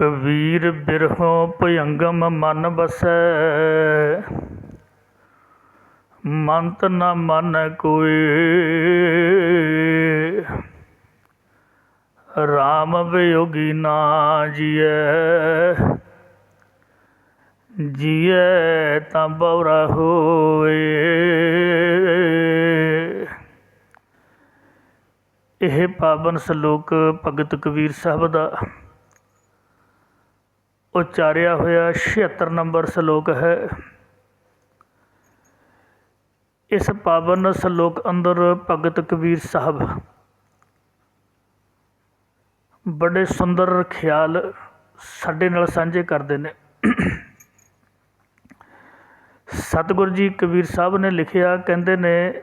ਕਬੀਰ ਬਿਰਹੋਂ ਭਯੰਗਮ ਮਨ ਬਸੈ ਮੰਤ ਨ ਮਨ ਕੋਈ। RAM ਵਿਯੋਗੀ ਨਾ ਜੀਐ। ਜੀਐ ਤਾਂ ਬਉਰਾ ਹੋਏ। ਇਹ ਪਾਵਨ ਸ਼ਲੋਕ ਭਗਤ ਕਬੀਰ ਸਾਹਿਬ ਦਾ। ਉਚਾਰਿਆ ਹੋਇਆ 76 ਨੰਬਰ ਸ਼ਲੋਕ ਹੈ। ਇਸ ਪਾਵਨ ਸ਼ਲੋਕ ਅੰਦਰ ਭਗਤ ਕਬੀਰ ਸਾਹਿਬ ਬੜੇ ਸੁੰਦਰ ਖਿਆਲ ਸਾਡੇ ਨਾਲ ਸਾਂਝੇ ਕਰਦੇ ਨੇ। ਸਤਿਗੁਰੂ ਜੀ ਕਬੀਰ ਸਾਹਿਬ ਨੇ ਲਿਖਿਆ, ਕਹਿੰਦੇ ਨੇ,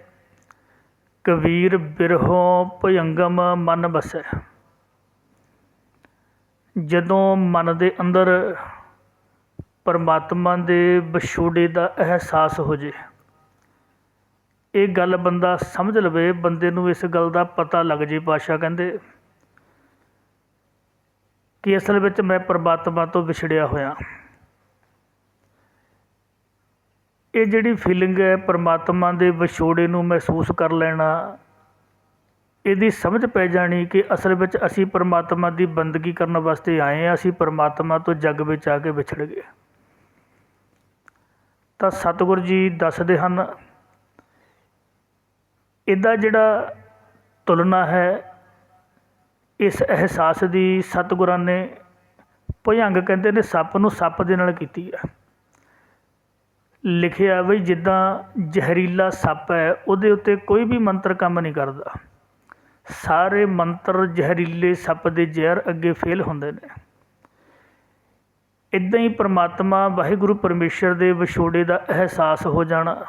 ਕਬੀਰ ਬਿਰਹੋਂ ਭੁਜੰਗਮ ਮਨ ਬਸੈ। ਜਦੋਂ ਮਨ ਦੇ ਅੰਦਰ ਪਰਮਾਤਮਾ ਦੇ ਵਿਛੋੜੇ ਦਾ ਅਹਿਸਾਸ ਹੋ ਜੇ, ਇਹ ਗੱਲ ਬੰਦਾ ਸਮਝ ਲਵੇ, ਬੰਦੇ ਨੂੰ ਇਸ ਗੱਲ ਦਾ ਪਤਾ ਲੱਗ ਜੇ ਪਾਸ਼ਾ ਕਹਿੰਦੇ ਕਿ ਅਸਲ ਵਿੱਚ ਮੈਂ ਪਰਮਾਤਮਾ ਤੋਂ ਵਿਛੜਿਆ ਹੋਇਆ। ਇਹ ਜਿਹੜੀ ਫੀਲਿੰਗ ਹੈ ਪਰਮਾਤਮਾ ਦੇ ਵਿਛੋੜੇ ਨੂੰ ਮਹਿਸੂਸ ਕਰ ਲੈਣਾ ਇਹਦੀ ਸਮਝ ਪੈ ਜਾਣੀ ਕਿ ਅਸਲ ਵਿੱਚ ਅਸੀਂ ਪਰਮਾਤਮਾ ਦੀ ਬੰਦਗੀ ਕਰਨ ਵਾਸਤੇ ਆਏ ਹਾਂ, ਅਸੀਂ ਪਰਮਾਤਮਾ ਤੋਂ ਜੱਗ ਵਿੱਚ ਆ ਕੇ ਵਿਛੜ ਗਏ। ਤਾਂ ਸਤਿਗੁਰੂ ਜੀ ਦੱਸਦੇ ਹਨ, ਇਹਦਾ ਜਿਹੜਾ ਤੁਲਨਾ ਹੈ, ਇਸ ਅਹਿਸਾਸ ਦੀ ਸਤਿਗੁਰਾਂ ਨੇ ਭੁਜੰਗ ਕਹਿੰਦੇ ਨੇ, ਸੱਪ ਨੂੰ ਸੱਪ ਦੇ ਨਾਲ ਕੀਤੀ ਹੈ। ਲਿਖਿਆ ਵੀ ਜਿੱਦਾਂ ਜ਼ਹਿਰੀਲਾ ਸੱਪ ਹੈ, ਉਹਦੇ ਉੱਤੇ ਕੋਈ ਵੀ ਮੰਤਰ ਕੰਮ ਨਹੀਂ ਕਰਦਾ। ਸਾਰੇ ਮੰਤਰ ਜ਼ਹਿਰੀਲੇ ਸੱਪ ਦੇ ਜ਼ਹਿਰ ਅੱਗੇ ਫੇਲ ਹੁੰਦੇ ਨੇ। ਇਦਾਂ ਹੀ ਪ੍ਰਮਾਤਮਾ ਵਾਹਿਗੁਰੂ ਪਰਮੇਸ਼ਰ ਦੇ ਵਿਛੋੜੇ ਦਾ ਅਹਿਸਾਸ ਹੋ ਜਾਣਾ।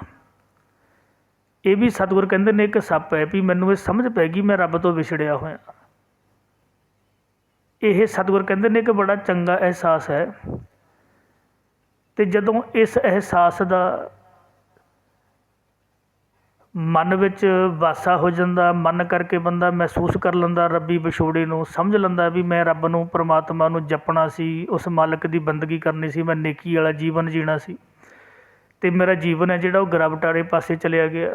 ਇਹ ਵੀ ਸਤਿਗੁਰ ਕਹਿੰਦੇ ਨੇ, ਇੱਕ ਸੱਪ ਹੈ, ਵੀ ਮੈਨੂੰ ਇਹ ਸਮਝ ਪੈ ਗਈ, ਮੈਂ ਰੱਬ ਤੋਂ ਵਿਛੜਿਆ ਹੋਇਆ। ਇਹ ਸਤਿਗੁਰ ਕਹਿੰਦੇ ਨੇ ਕਿ ਬੜਾ ਚੰਗਾ ਅਹਿਸਾਸ ਹੈ। ਤੇ ਜਦੋਂ ਇਸ ਅਹਿਸਾਸ ਦਾ ਮਨ ਵਿੱਚ ਵਾਸਾ ਹੋ ਜਾਂਦਾ, ਮਨ ਕਰਕੇ ਬੰਦਾ ਮਹਿਸੂਸ ਕਰ ਲੈਂਦਾ, ਰੱਬੀ ਵਿਛੋੜੇ ਨੂੰ ਸਮਝ ਲੈਂਦਾ ਵੀ ਮੈਂ ਰੱਬ ਨੂੰ, ਪਰਮਾਤਮਾ ਨੂੰ ਜਪਣਾ ਸੀ, ਉਸ ਮਾਲਕ ਦੀ ਬੰਦਗੀ ਕਰਨੀ ਸੀ, ਮੈਂ ਨੇਕੀ ਵਾਲਾ ਜੀਵਨ ਜੀਣਾ ਸੀ। ਅਤੇ ਮੇਰਾ ਜੀਵਨ ਹੈ ਜਿਹੜਾ ਉਹ ਗਰਵਟਾਰੇ ਪਾਸੇ ਚਲਿਆ ਗਿਆ।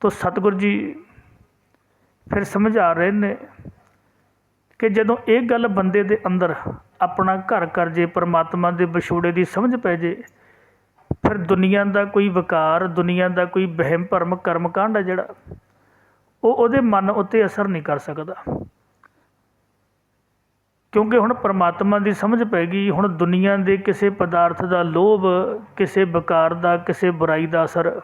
ਤਾਂ ਸਤਿਗੁਰ ਜੀ ਫਿਰ ਸਮਝਾ ਰਹੇ ਨੇ ਕਿ ਜਦੋਂ ਇਹ ਗੱਲ ਬੰਦੇ ਦੇ ਅੰਦਰ ਆਪਣਾ ਘਰ ਕਰ ਜੇ ਪਰਮਾਤਮਾ ਦੇ ਵਿਛੋੜੇ ਦੀ ਸਮਝ ਪੈ ਜੇ ਫਿਰ ਦੁਨੀਆ ਦਾ ਕੋਈ ਵਿਕਾਰ, ਦੁਨੀਆ ਦਾ ਕੋਈ ਵਹਿਮ, ਭਰਮ ਕਰਮ ਕਾਂਡ ਹੈ ਜਿਹੜਾ, ਉਹ ਉਹਦੇ ਮਨ ਉੱਤੇ ਅਸਰ ਨਹੀਂ ਕਰ ਸਕਦਾ। ਕਿਉਂਕਿ ਹੁਣ ਪਰਮਾਤਮਾ ਦੀ ਸਮਝ ਪੈ ਗਈ, ਹੁਣ ਦੁਨੀਆ ਦੇ ਕਿਸੇ ਪਦਾਰਥ ਦਾ ਲੋਭ, ਕਿਸੇ ਵਿਕਾਰ ਦਾ, ਕਿਸੇ ਬੁਰਾਈ ਦਾ ਅਸਰ,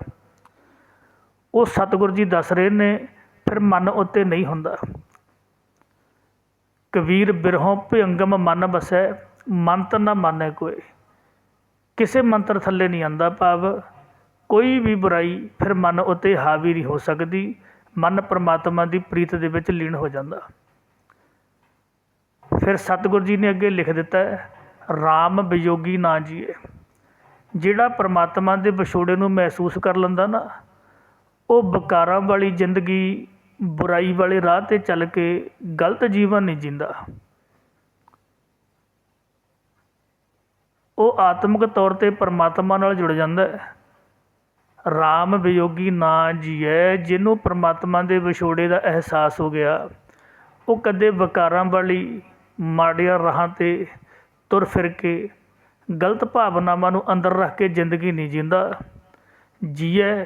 ਉਹ ਸਤਿਗੁਰ ਜੀ ਦੱਸ ਰਹੇ ਨੇ, ਫਿਰ ਮਨ ਉੱਤੇ ਨਹੀਂ ਹੁੰਦਾ। ਕਬੀਰ ਬਿਰਹੋਂ ਭਿਅੰਗਮ ਮਨ ਬਸੈ, ਮੰਤ ਨਾ ਮਾਨੈ ਕੋਈ। ਕਿਸੇ ਮੰਤਰ ਥੱਲੇ ਨਹੀਂ ਆਉਂਦਾ ਭਾਵ, ਕੋਈ ਵੀ ਬੁਰਾਈ ਫਿਰ ਮਨ ਉੱਤੇ ਹਾਵੀ ਨਹੀਂ ਹੋ ਸਕਦੀ, ਮਨ ਪਰਮਾਤਮਾ ਦੀ ਪ੍ਰੀਤ ਦੇ ਵਿੱਚ ਲੀਨ ਹੋ ਜਾਂਦਾ। ਫਿਰ ਸਤਿਗੁਰ ਜੀ ਨੇ ਅੱਗੇ ਲਿਖ ਦਿੱਤਾ ਹੈ RAM ਵਿਯੋਗੀ ਨਾ ਜੀਏ। ਜਿਹੜਾ ਪਰਮਾਤਮਾ ਦੇ ਵਿਛੋੜੇ ਨੂੰ ਮਹਿਸੂਸ ਕਰ ਲੈਂਦਾ ਨਾ, ਉਹ ਬਕਾਰਾਂ ਵਾਲੀ ਜ਼ਿੰਦਗੀ, ਬੁਰਾਈ ਵਾਲੇ ਰਾਹ ਤੇ ਚੱਲ ਕੇ ਗਲਤ ਜੀਵਨ ਨਹੀਂ ਜਿੰਦਾ। ਉਹ ਆਤਮਿਕ ਤੌਰ ਤੇ ਪਰਮਾਤਮਾ ਨਾਲ ਜੁੜ ਜਾਂਦਾ ਰਾਮ ਵਿਯੋਗੀ ਨਾ ਜੀਐ ਜਿਹਨੂੰ ਪਰਮਾਤਮਾ ਦੇ ਵਿਛੋੜੇ ਦਾ ਅਹਿਸਾਸ ਹੋ ਗਿਆ। ਉਹ ਕਦੇ ਵਿਕਾਰਾਂ ਵਾਲੀ ਮਾੜੀਆਂ ਰਾਹਾਂ ਤੇ ਤੁਰ ਫਿਰ ਕੇ ਗਲਤ ਭਾਵਨਾਵਾਂ ਨੂੰ ਅੰਦਰ ਰੱਖ ਕੇ ਜ਼ਿੰਦਗੀ ਨਹੀਂ ਜੀਂਦਾ। ਜੀਐ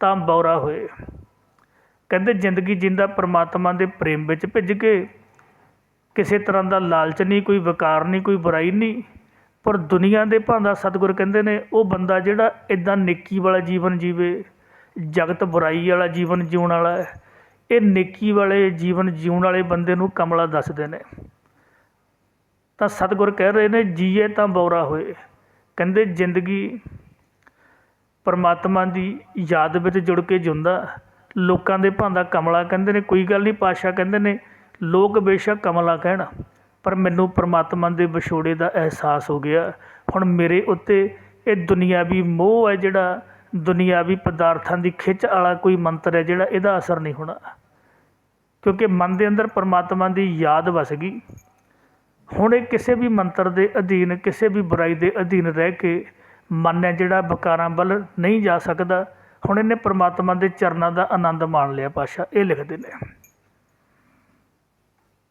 ਤਾਂ ਬੌਰਾ ਹੋਏ। ਕਹਿੰਦੇ ਜ਼ਿੰਦਗੀ ਜਿੰਦਾ ਪਰਮਾਤਮਾ ਦੇ ਪ੍ਰੇਮ ਵਿੱਚ ਭਿੱਜ ਕੇ। ਕਿਸੇ ਤਰ੍ਹਾਂ ਦਾ ਲਾਲਚ ਨਹੀਂ, ਕੋਈ ਵਿਕਾਰ ਨਹੀਂ, ਕੋਈ ਬੁਰਾਈ ਨਹੀਂ। ਪਰ ਦੁਨੀਆ ਦੇ ਭਾਂਦਾ ਸਤਿਗੁਰ ਕਹਿੰਦੇ ਨੇ, ਉਹ ਬੰਦਾ ਜਿਹੜਾ ਇੱਦਾਂ ਨੇਕੀ ਵਾਲਾ ਜੀਵਨ ਜੀਵੇ, ਜਗਤ ਬੁਰਾਈ ਵਾਲਾ ਜੀਵਨ ਜਿਉਣ ਵਾਲਾ ਹੈ, ਇਹ ਨੇਕੀ ਵਾਲੇ ਜੀਵਨ ਜਿਉਣ ਵਾਲੇ ਬੰਦੇ ਨੂੰ ਕਮਲਾ ਦੱਸਦੇ ਨੇ। ਤਾਂ ਸਤਿਗੁਰ ਕਹਿ ਰਹੇ ਨੇ, ਜੀਏ ਤਾਂ ਬੌਰਾ ਹੋਏ। ਕਹਿੰਦੇ, ਜ਼ਿੰਦਗੀ ਪਰਮਾਤਮਾ ਦੀ ਯਾਦ ਵਿੱਚ ਜੁੜ ਕੇ ਜਿਉਂਦਾ, ਲੋਕਾਂ ਦੇ ਭਾਂਦਾ ਕਮਲਾ ਕਹਿੰਦੇ ਨੇ, ਕੋਈ ਗੱਲ ਨਹੀਂ ਪਾਸ਼ਾ ਕਹਿੰਦੇ ਨੇ, ਲੋਕ ਬੇਸ਼ੱਕ ਕਮਲਾ ਕਹਿਣ। ਪਰ ਮੈਨੂੰ ਪਰਮਾਤਮਾ ਦੇ ਵਿਛੋੜੇ ਦਾ ਅਹਿਸਾਸ ਹੋ ਗਿਆ। ਹੁਣ ਮੇਰੇ ਉੱਤੇ ਇਹ ਦੁਨਿਆਵੀ ਮੋਹ ਹੈ ਜਿਹੜਾ ਦੁਨਿਆਵੀ ਪਦਾਰਥਾਂ ਦੀ ਖਿੱਚ ਵਾਲਾ ਕੋਈ ਮੰਤਰ ਹੈ ਜਿਹੜਾ ਇਹਦਾ ਅਸਰ ਨਹੀਂ ਹੋਣਾ। ਕਿਉਂਕਿ ਮਨ ਦੇ ਅੰਦਰ ਪਰਮਾਤਮਾ ਦੀ ਯਾਦ ਵਸ ਗਈ। ਹੁਣ ਇਹ ਕਿਸੇ ਵੀ ਮੰਤਰ ਦੇ ਅਧੀਨ, ਕਿਸੇ ਵੀ ਬੁਰਾਈ ਦੇ ਅਧੀਨ ਰਹਿ ਕੇ ਮਨ ਹੈ ਜਿਹੜਾ ਵਿਕਾਰਾਂ ਵੱਲ ਨਹੀਂ ਜਾ ਸਕਦਾ। ਹੁਣ ਇਹਨੇ ਪਰਮਾਤਮਾ ਦੇ ਚਰਨਾਂ ਦਾ ਆਨੰਦ ਮਾਣ ਲਿਆ ਪਾਸ਼ਾ ਇਹ ਲਿਖਦੇ ਨੇ।